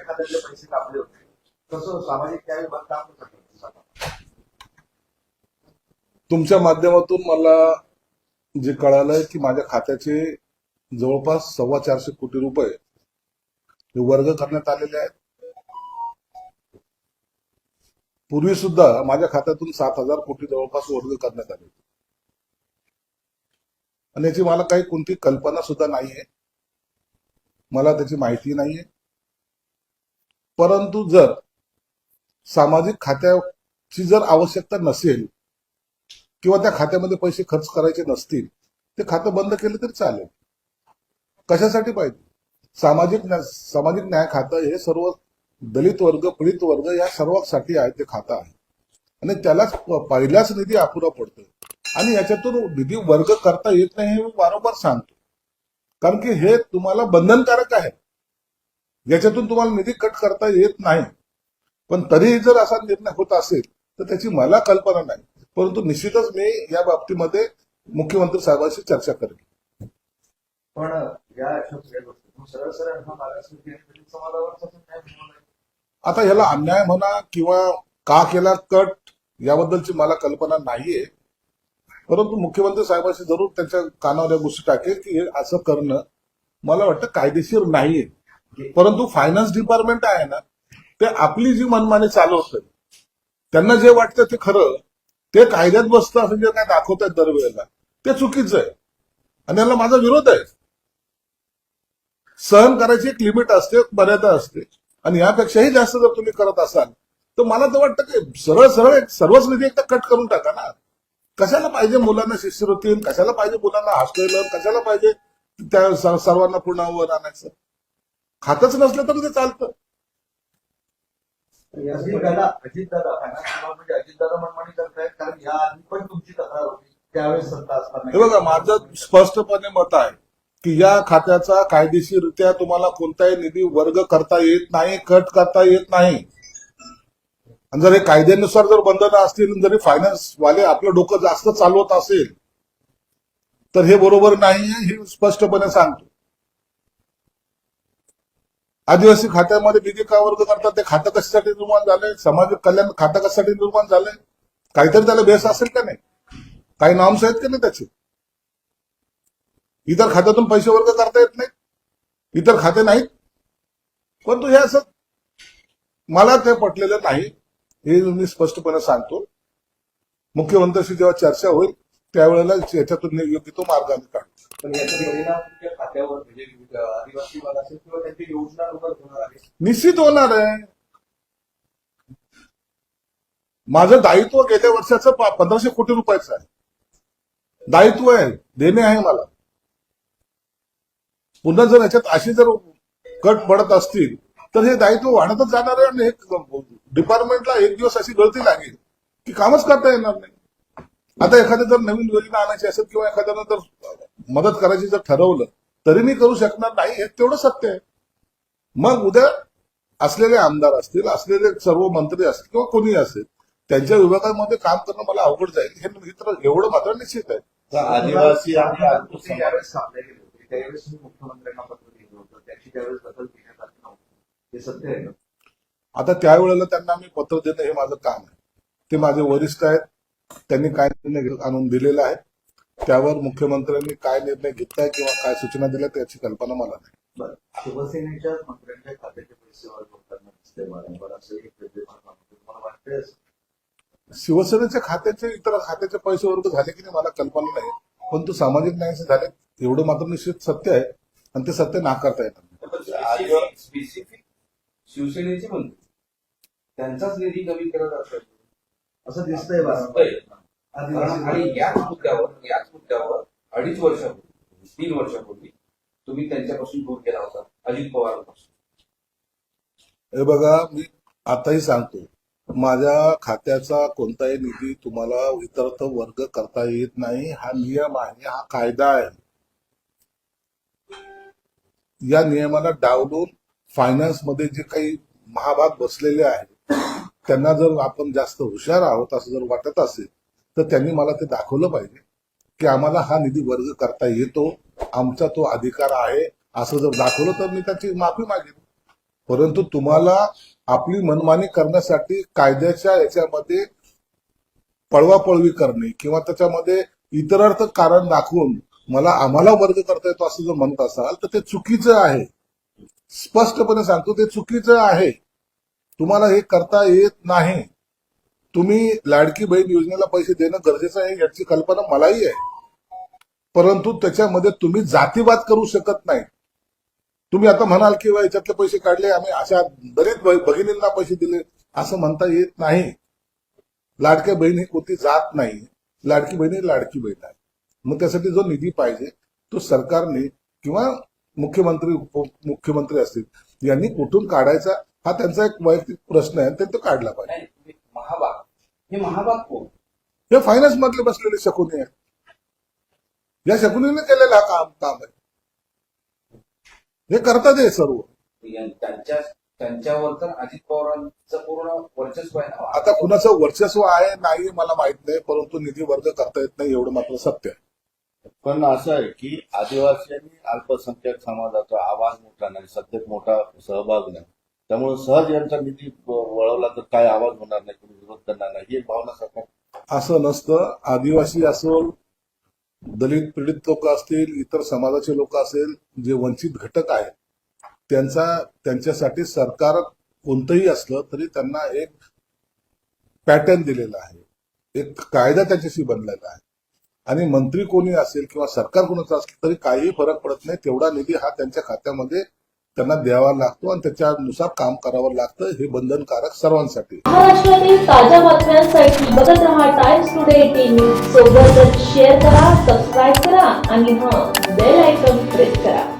एखाद्याचे पैसे कापले होते. तसं सामाजिक न्याय विभाग काम करतो तुमच्या माध्यमातून मला जे कळालंय की माझ्या खात्याचे जवळपास सव्वा चारशे कोटी रुपये हे वर्ग करण्यात आलेले आहेत. पूर्वी सुद्धा माझ्या खात्यातून सात हजार कोटी जवळपास वर्ग करण्यात आले होते. आणि याची मला काही कोणती कल्पना सुद्धा नाहीये. मला त्याची माहिती नाहीये. परंतु जर सामाजिक खात्याची जर आवश्यकता नसेल किंवा त्या खात्यामध्ये पैसे खर्च करायचे नसतील ते खातं बंद केलं तरी चालेल. कशासाठी पाहिजे? सामाजिक न्या- सामाजिक न्याय खातं हे सर्व दलित वर्ग पीडित वर्ग या सर्वांसाठी आहे ते खातं आहे. आणि त्यालाच प- पहिलाच निधी अपुरा पडतो आणि याच्यातून निधी वर्ग करता येत नाही हे मी वारंवार सांगतो. कारण की हे तुम्हाला बंधनकारक आहे. याच्यातून तुम्हाला निधी कट करता येत नाही. पण तरीही जर असा निर्णय होत असेल तर त्याची मला कल्पना नाही. परंतु निश्चितच मी या बाबतीमध्ये मुख्यमंत्री साहेबांशी चर्चा करेन. पण या सरळ सरळ आता ह्याला अन्याय म्हणा किंवा का केला कट याबद्दलची मला कल्पना नाहीये. परंतु मुख्यमंत्री साहेबांशी जरूर त्यांच्या कानावर या गोष्टी टाकेल की हे असं करणं मला वाटतं कायदेशीर नाहीये. परंतु फायनान्स डिपार्टमेंट आहे ना ते आपली जी मनमानी चालवत त्यांना जे वाटतं ते खरं ते कायद्यात बसतं असं जे काय दाखवतात दरवेळेला ते चुकीचं आहे. आणि याला माझा विरोध आहे. सहन करायची एक लिमिट असते मर्यादा असते. आणि यापेक्षाही जास्त जर तुम्ही करत असाल तर मला तर वाटतं की सरळ सरळ एक सर्वच निधी एकदा कट करून टाका ना. कशाला पाहिजे मुलांना शिष्यवृत्ती कशाला पाहिजे मुलांना हॉस्टेल कशाला पाहिजे त्या सर्वांना पुन्हा आणायचं? खातच नसलं तर ते चालतं. अजितदादा म्हणजे अजितदादा मनमानी करतायत कारण या आधी पण तुमची तक्रार होती त्यावेळेस सत्ता असताना. हे बघा माझं स्पष्टपणे मत आहे की या खात्याचा कायदेशीररित्या तुम्हाला कोणताही निधी वर्ग करता येत नाही कट करता येत नाही. आणि जर हे कायद्यानुसार जर बंधनं असतील जरी फायनान्स वाले आपलं डोकं जास्त चालवत असेल तर हे बरोबर नाही हे स्पष्टपणे सांगतो. आदिवासी खात्यामध्ये निधी का वर्ग करतात? ते खातं कशासाठी निर्माण झालंय सामाजिक कल्याण खातं कशासाठी निर्माण झालंय काहीतरी त्याला बेस असेल का नाही? काही नॉर्म्स आहेत का नाही त्याचे? इतर खात्यातून पैसे वर्ग करता येत नाहीत. इतर खाते नाहीत. परंतु हे असं मला ते पटलेलं नाही. हे मी स्पष्टपणे सांगतो. मुख्यमंत्र्यांशी जेव्हा चर्चा होईल त्यावेळेला याच्यातून योग्य तो मार्ग आम्ही काढू पण याचा परिणाम तुमच्या खात्यावर म्हणजे आदिवासी विभाग असेल किंवा त्यांची योजना लवकर होणार आहे. निश्चित होणार आहे. माझं दायित्व गेल्या वर्षाचं प- पंधराशे कोटी रुपयाचं आहे. दायित्व आहे. देणे आहे मला. पुन्हा जर याच्यात अशी जर कट पडत असतील तर हे दायित्व वाढतच जाणार आहे आणि हे डिपार्टमेंटला एक दिवस अशी गळती लागेल की कामच करता येणार नाही. आता एखाद्या जर नवीन योजना आणायची असेल किंवा एखाद्यानं जर मदत करायची जर ठरवलं तरी मी करू शकणार नाही हे तेवढं सत्य आहे. मग उद्या असलेले आमदार असतील असलेले सर्व मंत्री असतील किंवा कोणी असेल त्यांच्या विभागामध्ये काम करणं मला अवघड जाईल हे मी तर एवढं मात्र निश्चित आहे. आदिवासी आणि सामने गेले होते त्यावेळेस मुख्यमंत्र्यांना पत्र लिहिलं होतं त्याची त्यावेळेस दखल घेण्यात आली नव्हती. हे सत्य आहे का? आता त्यावेळेला त्यांना मी पत्र देणं हे माझं काम आहे. ते माझे वरिष्ठ आहेत त्यांनी काय निर्णय आणून दिलेला आहे त्यावर मुख्यमंत्र्यांनी काय निर्णय घेतलाय किंवा काय सूचना दिल्या त्याची कल्पना मला नाही शिवसेनेच्या मंत्र्यांच्या खात्याचे पैसे वर्ग होताना दिसते वारंवार असं एक विद्यमान मानतो. तुम्हाला वाटतंय असं? शिवसेनेच्या खात्याचे इतर खात्याचे पैसे वर्ग झाले की नाही मला कल्पना नाही पण तो सामाजिक न्यायाचे झाले एवढं मात्र निश्चित सत्य आहे आणि ते सत्य नाकारता. स्पेसिफिक शिवसेनेचे मंत्री त्यांचाच निधी कमी करत असतात असं दिसतंय आणि याच मुद्द्यावर याच मुद्द्यावर अडीच वर्षापूर्वी तीन वर्षापूर्वी तुम्ही त्यांच्यापासून दूर केला होता अजित पवारांपासून. हे बघा मी आताही सांगतो माझ्या खात्याचा कोणताही निधी तुम्हाला इतरत्र वर्ग करता येत नाही. हा नियम आहे हा कायदा आहे. या नियमाला डावलून फायनान्समध्ये जे काही महाभाग बसलेले आहेत त्यांना जर आपण जास्त हुशार आहोत असं जर वाटत असेल तर त्यांनी मला ते दाखवलं पाहिजे की आम्हाला हा निधी वर्ग करता येतो आमचा तो अधिकार आहे असं जर दाखवलं तर मी त्याची माफी मागेन. परंतु तुम्हाला आपली मनमानी करण्यासाठी कायद्याच्या याच्यामध्ये पळवापळवी करणे किंवा त्याच्यामध्ये इतरार्थ कारण दाखवून मला आम्हाला वर्ग करता येतो असं जर म्हणत असाल तर ते चुकीचं आहे. स्पष्टपणे सांगतो ते चुकीचं आहे. तुम्हाला हे करता येत नाही. तुम्ही लाडकी बहीण योजनेला पैसे देणं गरजेचं आहे याची कल्पना मलाही आहे. परंतु त्याच्यामध्ये तुम्ही जातीवाद करू शकत नाही. तुम्ही आता म्हणाल की याच्यातले पैसे काढले आम्ही अशा बरेच ब- भगिनींना पैसे दिले असं म्हणता येत नाही. लाडक्या बहीण ही कोणती जात नाही. लाडकी बहीण ही लाडकी बहीण आहे. मग त्यासाठी जो निधी पाहिजे तो सरकारने किंवा मुख्यमंत्री उपमुख्यमंत्री असतील यांनी कुठून काढायचा? हा त्यांचा एक वैयक्तिक प्रश्न आहे ते तो काढला पाहिजे. महाबाग हे महाबाग कोण? हे फायनान्स मधले बसलेले शकुनी आहेत. या शकुनीने केलेलं हा काम काम आहे. हे करतात हे सर्व. त्यांच्या त्यांच्यावर तर अजित पवारांचं पूर्ण वर्चस्व आहे ना. आता कुणाचं वर्चस्व आहे नाही मला माहीत नाही परंतु निधी वर्ग करता येत नाही एवढं मात्र सत्य आहे. पण असं आहे की आदिवासी आणि अल्पसंख्याक समाजाचा आवाज मोठा नाही सत्तेत मोठा सहभाग नाही. त्यामुळे सहज यांचा निधी वळवला तर काय आवाज होणार नाही कोणी विरोध करणार नाही ही एक भावना सरकार असं नसतं. आदिवासी असो दलित पीडित लोक असतील इतर समाजाचे लोक असेल जे वंचित घटक आहेत त्यांचा त्यांच्यासाठी सरकार कोणतंही असलं तरी त्यांना एक पॅटर्न दिलेला आहे. एक कायदा त्यांच्याशी बनलेला आहे. आणि मंत्री कोणी असेल किंवा सरकार कोणाचं असेल तरी काही फरक पडत नाही. तेवढा निधी हा त्यांच्या खात्यामध्ये त्यांना द्यावा लागतो आणि त्याच्यानुसार काम करावं लागतं. हे बंधनकारक सर्वांसाठी. महाराष्ट्रातील ताज्या बातम्यांसाठी बघत रहा टाइम्स टुडे टीव्ही सोबतच शेअर करा सबस्क्राईब करा आणि हा बेल आयकॉन प्रेस करा.